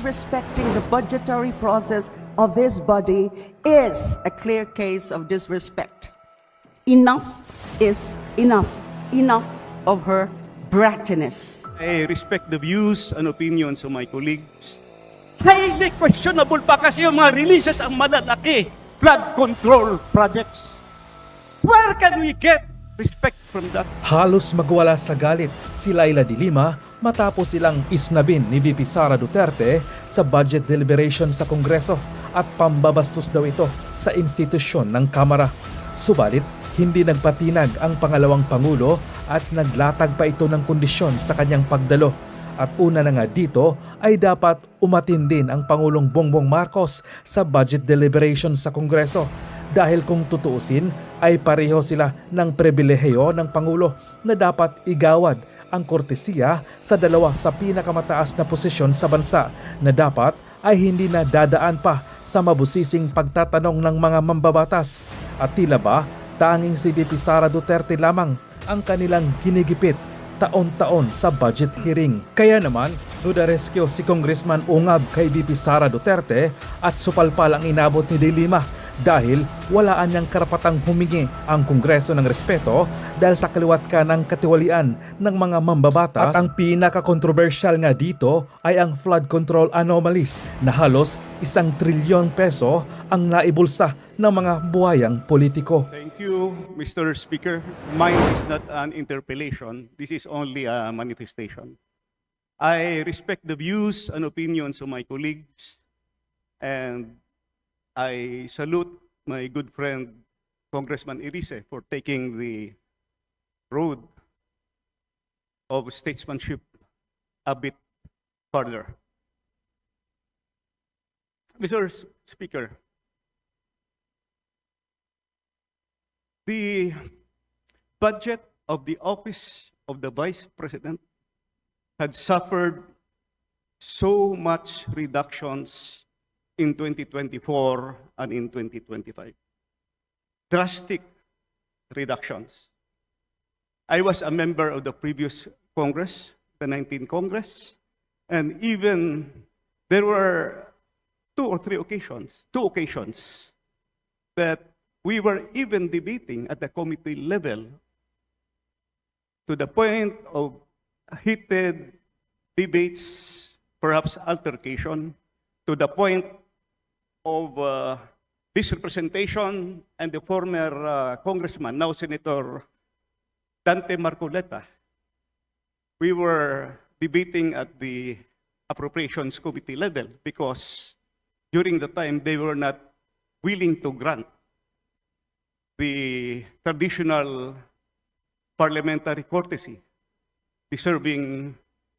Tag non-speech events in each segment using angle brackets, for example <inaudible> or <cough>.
disrespecting the budgetary process of this body is a clear case of disrespect. Enough is enough. Enough of her brattiness. I respect the views and opinions of my colleagues. Highly questionable pa kasi yung mga releases ang malalaki. Flood control projects. Where can we get respect from that? Halos magwala sa galit si Laila de Lima matapos silang isnabin ni VP Sara Duterte sa budget deliberation sa Kongreso at pambabastos daw ito sa institusyon ng Kamara. Subalit, hindi nagpatinag ang pangalawang Pangulo at naglatag pa ito ng kondisyon sa kanyang pagdalo. At una na nga dito ay dapat umatin din ang Pangulong Bongbong Marcos sa budget deliberation sa Kongreso dahil kung tutuusin ay pareho sila ng pribilehiyo ng Pangulo na dapat igawad ang kortesiya sa dalawa sa pinakamataas na posisyon sa bansa na dapat ay hindi na dadaan pa sa mabusising pagtatanong ng mga mambabatas. At tila ba tanging si VP Sara Duterte lamang ang kanilang ginigipit taon-taon sa budget hearing. Kaya naman, to the rescue si Congressman Ungab kay VP Sara Duterte at supalpal ang inabot ni De Lima dahil walaan niyang karapatang humingi ang Kongreso ng respeto dahil sa kaliwat ka ng katiwalian ng mga mambabatas. At ang pinaka-controversial nga dito ay ang flood control anomalies na halos isang trilyon peso ang naibulsa ng mga buhayang politiko. Thank you, Mr. Speaker. Mine is not an interpellation. This is only a manifestation. I respect the views and opinions of my colleagues, and I salute my good friend, Congressman Irise, for taking the road of statesmanship a bit further. Mr. Speaker, the budget of the office of the vice president had suffered so much reductions in 2024 and in 2025. Drastic reductions. I was a member of the previous Congress, the 19th Congress, and even there were two or three occasions, two occasions that we were even debating at the committee level to the point of heated debates, perhaps altercation, to the point of uh, this representation and the former uh, congressman, now Senator Dante Marcoleta. We were debating at the appropriations committee level because during the time they were not willing to grant the traditional parliamentary courtesy deserving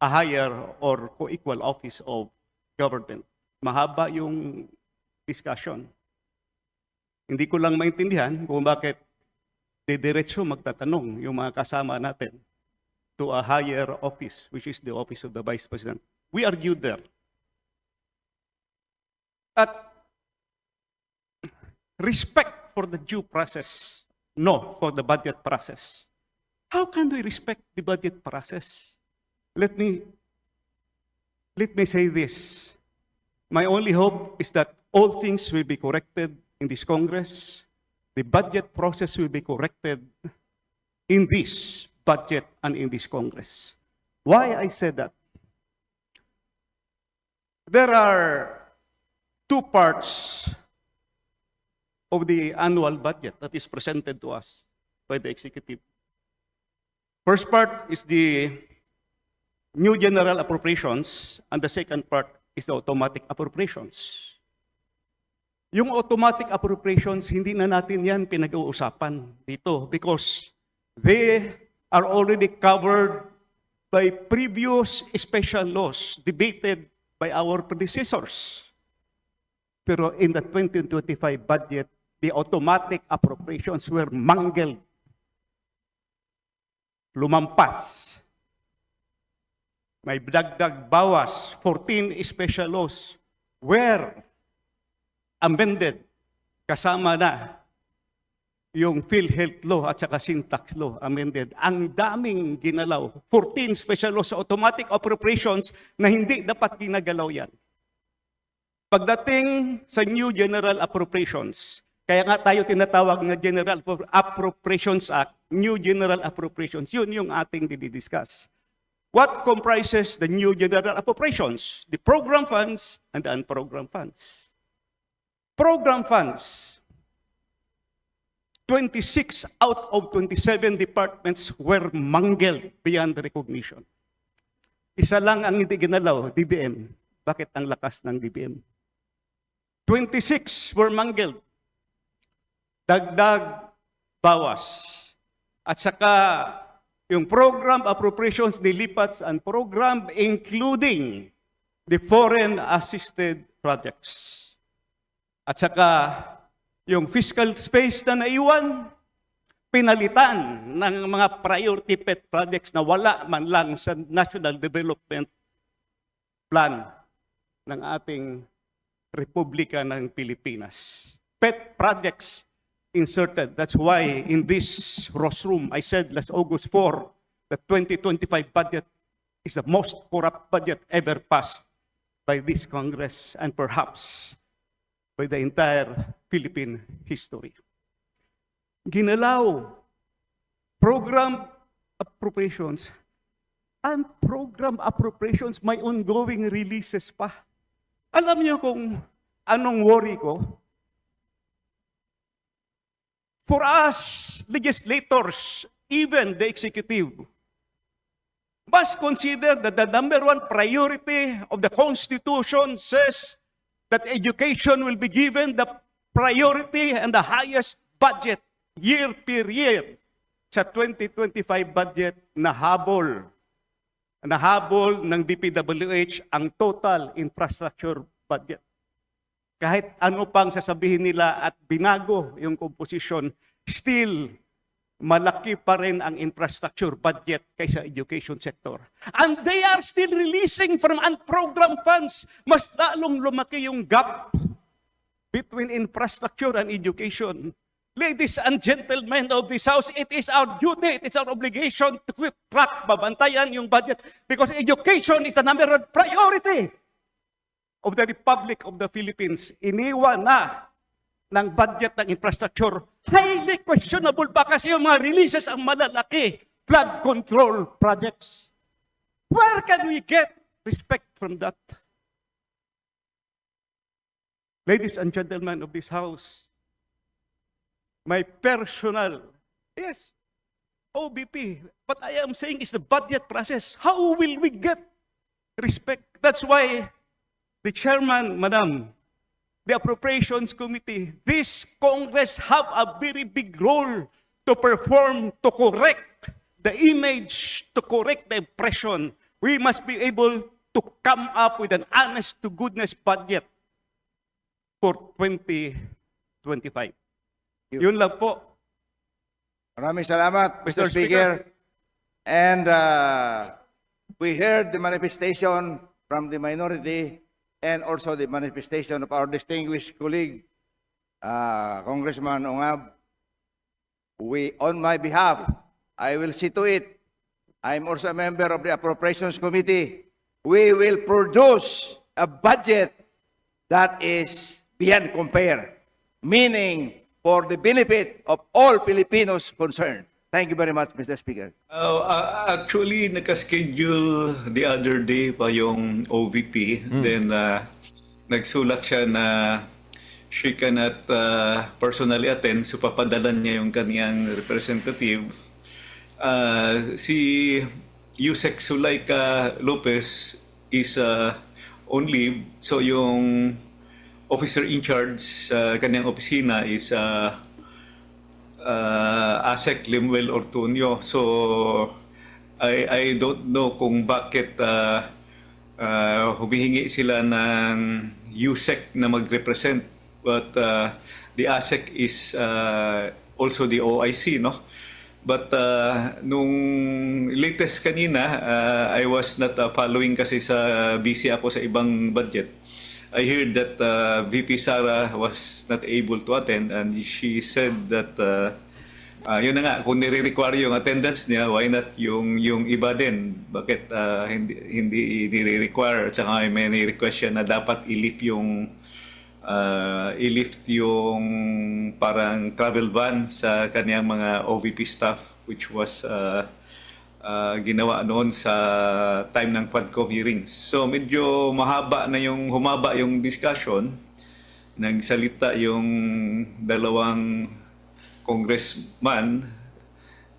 a higher or co-equal office of government. Mahaba yung discussion. Hindi ko lang maintindihan kung bakit didiretso magtatanong yung mga kasama natin to a higher office, which is the office of the Vice President. We argued there. At respect for the due process, no for the budget process. How can we respect the budget process? Let me let me say this. My only hope is that all things will be corrected in this Congress. The budget process will be corrected in this budget and in this Congress. Why I said that? There are two parts of the annual budget that is presented to us by the executive. First part is the new general appropriations, and the second part is the automatic appropriations. Yung automatic appropriations, hindi na natin yan pinag-uusapan dito because they are already covered by previous special laws debated by our predecessors. Pero in the 2025 budget, the automatic appropriations were mangled. Lumampas. May dagdag bawas, 14 special laws were amended. Kasama na yung PhilHealth law at saka syntax law amended. Ang daming ginalaw. 14 special laws sa automatic appropriations na hindi dapat ginagalaw yan. Pagdating sa new General Appropriations, kaya nga tayo tinatawag na General Appropriations Act, New General Appropriations, yun yung ating didiscuss. What comprises the new General Appropriations? The program funds and the unprogrammed funds. Program funds, 26 out of 27 departments were mangled beyond recognition. Isa lang ang hindi ginalaw, DBM. Bakit ang lakas ng DBM? 26 were mangled. Dagdag, bawas. At saka, yung program appropriations nilipat sa program including the foreign assisted projects. At saka, yung fiscal space na naiwan, pinalitan ng mga priority pet projects na wala man lang sa National Development Plan ng ating Republika ng Pilipinas. Pet projects inserted. That's why in this rostrum, I said last August 4, the 2025 budget is the most corrupt budget ever passed by this Congress and perhaps by the entire Philippine history. Ginalaw, program appropriations, and program appropriations may ongoing releases pa. Alam niyo kung anong worry ko? For us, legislators, even the executive, must consider that the number one priority of the Constitution says that education will be given the priority and the highest budget year per year sa 2025 budget na habol na habol ng DPWH ang total infrastructure budget. Kahit ano pang sasabihin nila at binago yung composition, still malaki pa rin ang infrastructure budget kaysa education sector. And they are still releasing from unprogrammed funds. Mas lalong lumaki yung gap between infrastructure and education. Ladies and gentlemen of this House, it is our duty, it is our obligation to keep track, babantayan yung budget because education is the number one priority of the Republic of the Philippines. Iniwan na ng budget ng infrastructure. Highly questionable pa kasi yung mga releases ang malalaki. Flood control projects. Where can we get respect from that? Ladies and gentlemen of this House, my personal, yes, OBP, what I am saying is the budget process. How will we get respect? That's why the chairman, madam, the appropriations committee, this Congress have a very big role to perform, to correct the image, to correct the impression. We must be able to come up with an honest to goodness budget for 2025. Yun lang po. Maraming salamat, Mr. Mr. Speaker. And uh, we heard the manifestation from the minority and also the manifestation of our distinguished colleague, uh, Congressman Ongab. We, on my behalf, I will see to it. I'm also a member of the Appropriations Committee. We will produce a budget that is beyond compare, meaning for the benefit of all Filipinos concerned. Thank you very much, Mr. Speaker. Uh, uh, actually, nakaschedule the other day pa yung OVP. Then, uh, nagsulat siya na she cannot uh, personally attend, so papadalan niya yung kaniyang representative. Uh, si Yusek Sulaika Lopez is uh, on leave, so yung officer in charge sa kaniyang opisina is uh, uh, ASEC Limuel Ortunio. So, I, I don't know kung bakit uh, uh, humihingi sila ng USEC na mag-represent. But uh, the ASEC is uh, also the OIC, no? But uh, nung latest kanina, uh, I was not uh, following kasi sa busy ako sa ibang budget. I heard that uh, VP Sara was not able to attend and she said that uh, Ah, yun na nga, kung nire-require yung attendance niya, why not yung yung iba din? Bakit ah, hindi hindi nire-require at saka may request siya na dapat i-lift yung ah, i-lift yung parang travel ban sa kaniyang mga OVP staff which was ah, ah, ginawa noon sa time ng Quadcom hearings. So medyo mahaba na yung humaba yung discussion. Nagsalita yung dalawang congressman,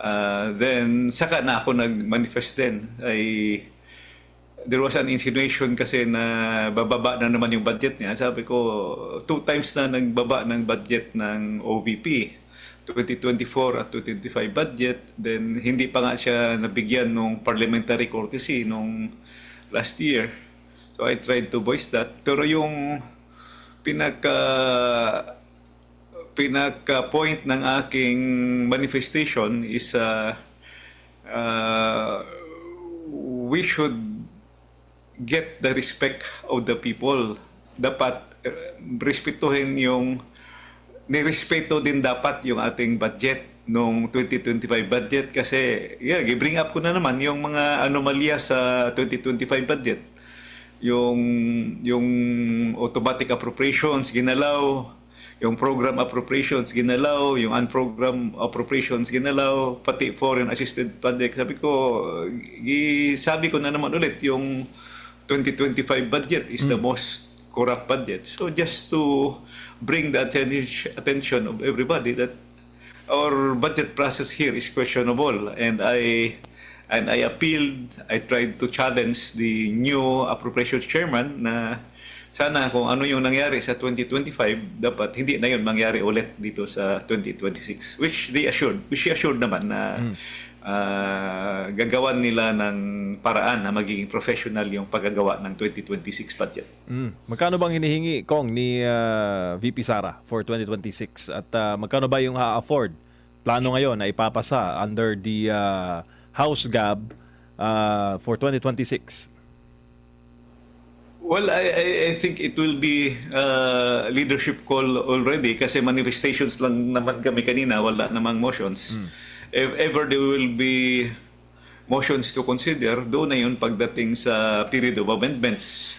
uh, then saka na ako nag-manifest din. Ay, there was an insinuation kasi na bababa na naman yung budget niya. Sabi ko, two times na nagbaba ng budget ng OVP. 2024 at 2025 budget. Then, hindi pa nga siya nabigyan ng parliamentary courtesy nung last year. So, I tried to voice that. Pero yung pinaka pinaka-point ng aking manifestation is uh, uh, we should get the respect of the people. Dapat uh, respetuhin yung nirespeto din dapat yung ating budget nung 2025 budget kasi yeah, i-bring up ko na naman yung mga anomalya sa 2025 budget. Yung yung automatic appropriations ginalaw, yung program appropriations ginalaw, yung unprogram appropriations ginalaw, pati foreign assisted project. Sabi ko, sabi ko na naman ulit, yung 2025 budget is the most corrupt budget. So just to bring the atten- attention of everybody that our budget process here is questionable and I and I appealed I tried to challenge the new appropriations chairman na sana kung ano yung nangyari sa 2025 dapat hindi na yun mangyari ulit dito sa 2026 which they assured which he assured naman na ah, gagawan nila ng paraan na magiging professional yung paggagawa ng 2026 budget. Mm. Magkano bang hinihingi, Kong, ni ah, VP Sara for 2026? At ah, magkano ba yung ha-afford? Plano ngayon na ipapasa under the ah, House Gab ah, for 2026? Well, I, I, I think it will be uh, leadership call already kasi manifestations lang naman kami kanina, wala namang motions. If ever there will be motions to consider, doon na yun pagdating sa period of amendments.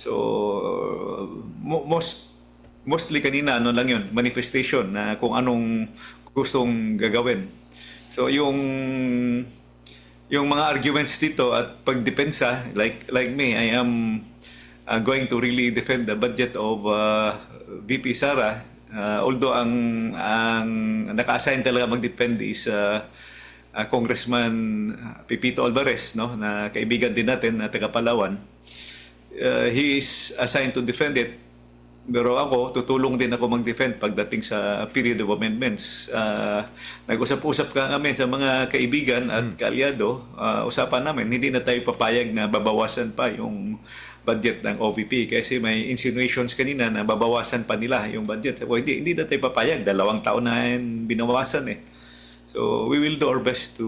So, mo- most mostly kanina ano lang yun, manifestation na kung anong gustong gagawin. So, yung yung mga arguments dito at pagdepensa like like me I am uh, going to really defend the budget of uh, VP Sara Uh, although ang ang naka-assign talaga mag-defend is uh, uh, Congressman Pipito Alvarez no na kaibigan din natin na taga Palawan uh, he is assigned to defend it pero ako, tutulong din ako mag-defend pagdating sa period of amendments. Uh, nag-usap-usap ka kami sa mga kaibigan at kaalyado. Uh, usapan namin, hindi na tayo papayag na babawasan pa yung budget ng OVP kasi may insinuations kanina na babawasan pa nila yung budget. Ko, hindi, hindi na tayo papayag. Dalawang taon na yan binawasan eh. So we will do our best to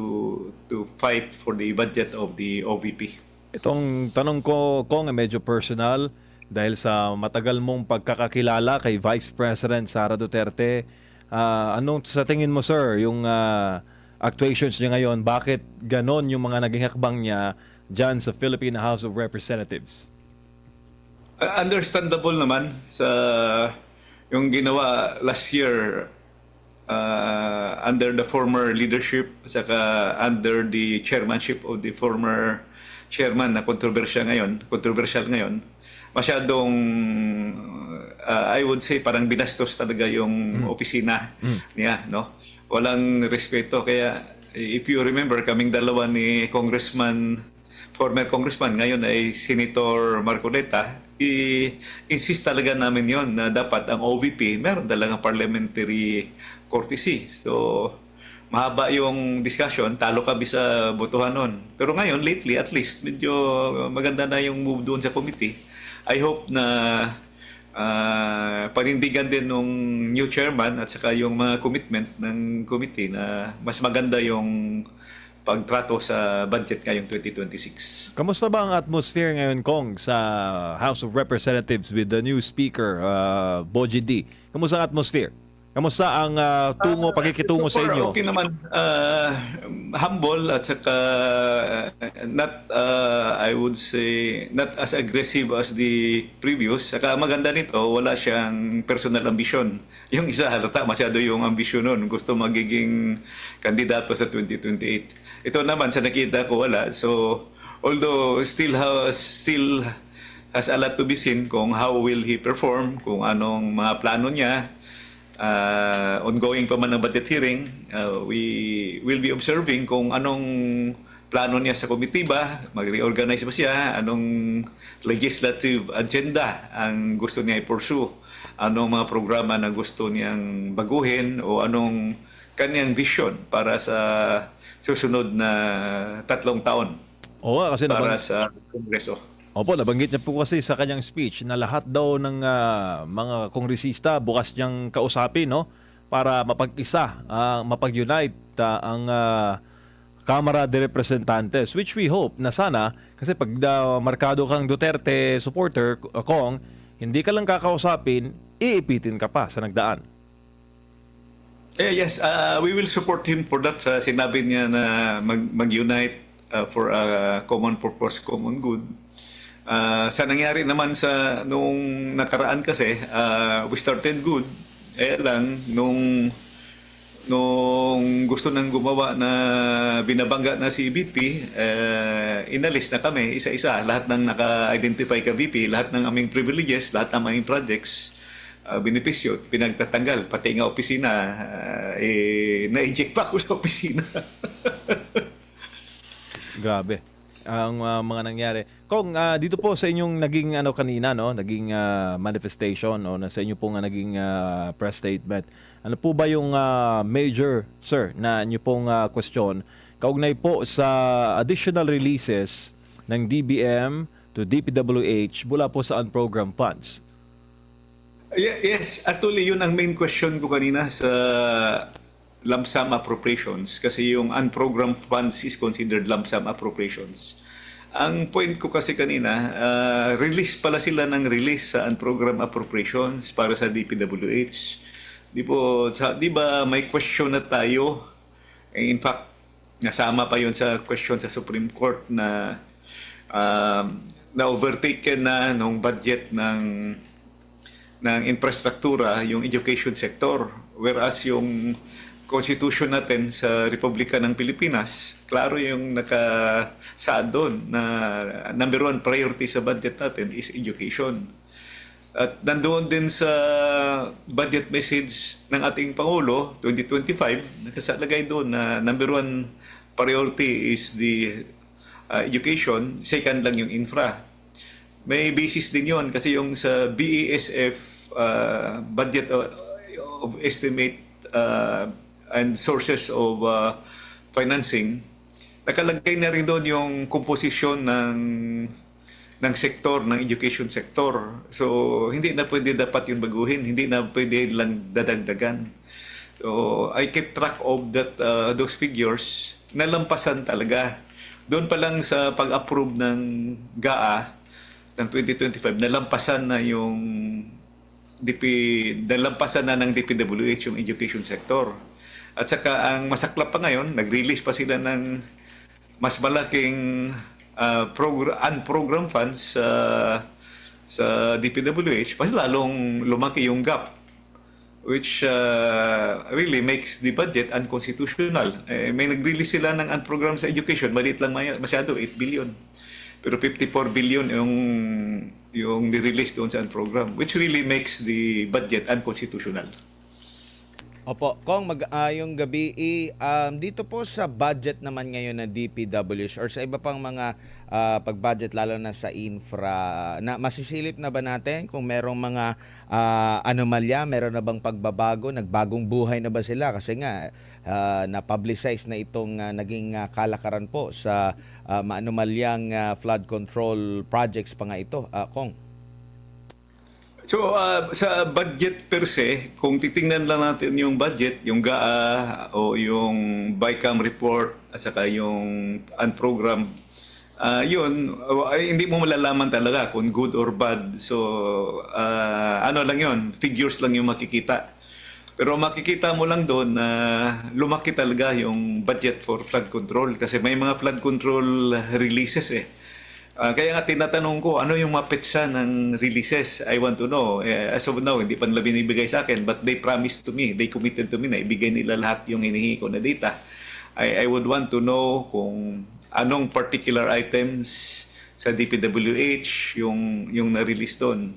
to fight for the budget of the OVP. Itong tanong ko, Kong, ay medyo personal dahil sa matagal mong pagkakakilala kay Vice President Sara Duterte. Ah, anong sa tingin mo, sir, yung ah, actuations niya ngayon? Bakit ganon yung mga naging hakbang niya dyan sa Philippine House of Representatives? Uh, understandable naman sa yung ginawa last year uh, under the former leadership saka under the chairmanship of the former chairman na kontrobersyal ngayon, controversial ngayon. Masyadong uh, I would say parang binastos talaga yung opisina niya, no? Walang respeto kaya if you remember kaming dalawa ni Congressman former congressman, ngayon ay Senator Marcoleta, i-insist talaga namin yon na dapat ang OVP meron talagang parliamentary courtesy. So, mahaba yung discussion, talo kami sa botohan nun. Pero ngayon, lately, at least, medyo maganda na yung move doon sa committee. I hope na ah, panindigan din nung new chairman at saka yung mga commitment ng committee na mas maganda yung pagtrato sa budget ngayong 2026. Kamusta ba ang atmosphere ngayon, Kong, sa House of Representatives with the new Speaker, uh, Boji D? Kamusta ang atmosphere? Kamusta ang ah, tungo, pakikitungo sa So far, inyo? Okay naman. Uh, humble at saka uh, not, uh, I would say, not as aggressive as the previous. Saka maganda nito, wala siyang personal ambition. <laughs> Yung isa, halata, masyado yung ambisyon nun. Gusto magiging kandidato sa 2028. Ito naman, sa nakita ko, wala. So, although still has, still has a lot to be seen kung how will he perform, kung anong mga plano niya, uh, ongoing pa man ang budget hearing, uh, we will be observing kung anong plano niya sa komitiba, mag-reorganize ba siya, anong legislative agenda ang gusto niya i-pursue, anong mga programa na gusto niyang baguhin o anong kanyang vision para sa susunod na tatlong taon Oo, kasi para nabang- sa Kongreso. Opo, nabanggit niya po kasi sa kanyang speech na lahat daw ng ah, mga kongresista bukas niyang kausapin, no? Para mapag-isa, ah, mapag-unite ah, ang ah, Kamara de Representantes, which we hope na sana, kasi pag ah, markado kang Duterte supporter, uh, Kong, hindi ka lang kakausapin, iipitin ka pa sa nagdaan. Eh, yes, uh, we will support him for that. Uh, sinabi niya na mag, mag-unite uh, for a common purpose, common good. Uh, sa nangyari naman sa nung nakaraan kasi, uh, we started good. Eh lang, nung nung gusto nang gumawa na binabangga na si VP, eh, inalis na kami isa-isa. Lahat ng naka-identify ka VP, lahat ng aming privileges, lahat ng aming projects, uh, benepisyo, pinagtatanggal. Pati nga opisina, uh, eh, na-eject pa ako sa opisina. <laughs> Grabe. Ang ah, mga nangyari. Kong, ah, dito po sa inyong naging ano kanina, no? Naging ah, manifestation o na sa inyo pong ah, naging ah, press statement. Ano po ba yung ah, major, sir, na inyo pong ah, question kaugnay po sa additional releases ng DBM to DPWH mula po sa unprogrammed funds? Ye- yes, actually yun ang main question ko kanina sa lump sum appropriations kasi yung unprogrammed funds is considered lump sum appropriations. Ang point ko kasi kanina, uh, release pala sila ng release sa unprogrammed appropriations para sa DPWH. Di po, sa, di ba may question na tayo? Eh, In fact, nasama pa yun sa question sa Supreme Court na um, na overtaken na nung budget ng ng infrastruktura yung education sector whereas yung constitution natin sa Republika ng Pilipinas klaro yung nakasaad doon na number one priority sa budget natin is education. At nandoon din sa budget message ng ating Pangulo 2025 nakasalagay doon na number one priority is the uh, education second lang yung infra. May basis din yon kasi yung sa BESF uh, budget of, of estimate uh, and sources of uh, financing, nakalagay na rin doon yung komposisyon ng ng sektor, ng education sector. So, hindi na pwede dapat yung baguhin, hindi na pwede lang dadagdagan. So, I kept track of that uh, those figures, nalampasan talaga. Doon pa lang sa pag-approve ng GAA, ng 2025, nalampasan na yung DP, nalampasan na ng DPWH yung education sector. At saka ang masaklap pa ngayon, nag-release pa sila ng mas malaking uh, progr- unprogram funds sa sa DPWH, mas lalong lumaki yung gap which uh, really makes the budget unconstitutional. Eh, may nag-release sila ng unprogram sa education, maliit lang masyado, 8 billion. Pero 54 billion yung yung ni-release doon sa program which really makes the budget unconstitutional. Opo, Kong, mag, yung gabi, um, dito po sa budget naman ngayon ng DPWH or sa iba pang mga ah, pag-budget lalo na sa infra, na masisilip na ba natin kung merong mga ah, anomalya, meron na bang pagbabago, nagbagong buhay na ba sila? Kasi nga, ah, na-publicize na itong ah, naging ah, kalakaran po sa uh, maanomalyang ah, flood control projects pa nga ito, Ah, Kong. So uh, sa budget per se, kung titingnan lang natin yung budget, yung GAA o yung BICAM report at saka yung unprogram, uh, yun, uh, hindi mo malalaman talaga kung good or bad. So uh, ano lang yun, figures lang yung makikita. Pero makikita mo lang doon na lumaki talaga yung budget for flood control kasi may mga flood control releases eh. Ah, kaya nga tinatanong ko, ano yung mapetsa ng releases? I want to know. Eh, as of now, hindi pa nila binibigay sa akin but they promised to me, they committed to me na ibigay nila lahat yung hinihingi ko na data. I, I would want to know kung anong particular items sa DPWH yung, yung na-release doon.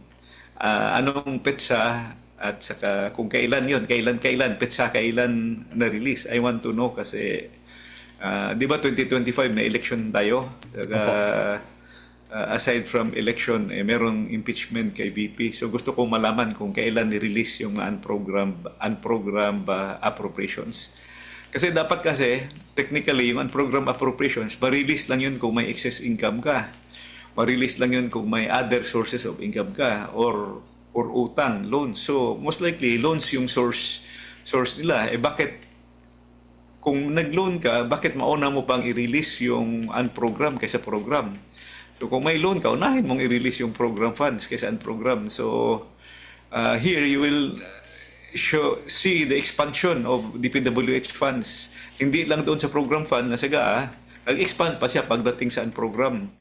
Ah, anong petsa at saka kung kailan yon kailan kailan petsa kailan na-release. I want to know kasi ah, di ba 2025 na election tayo? Saka, Uh, aside from election, eh, merong impeachment kay VP. So gusto ko malaman kung kailan ni-release yung unprogrammed, unprogrammed uh, appropriations. Kasi dapat kasi, technically, yung unprogrammed appropriations, ma-release lang yun kung may excess income ka. Ma-release lang yun kung may other sources of income ka or or utang, loans. So most likely, loans yung source source nila. Eh bakit kung nag-loan ka, bakit mauna mo pang i-release yung unprogram kaysa program? So kung may loan ka, unahin mong i-release yung program funds kaysa unprogram. So uh, here you will show, see the expansion of DPWH funds. Hindi lang doon sa program fund na saga, nag-expand pa siya pagdating sa unprogram.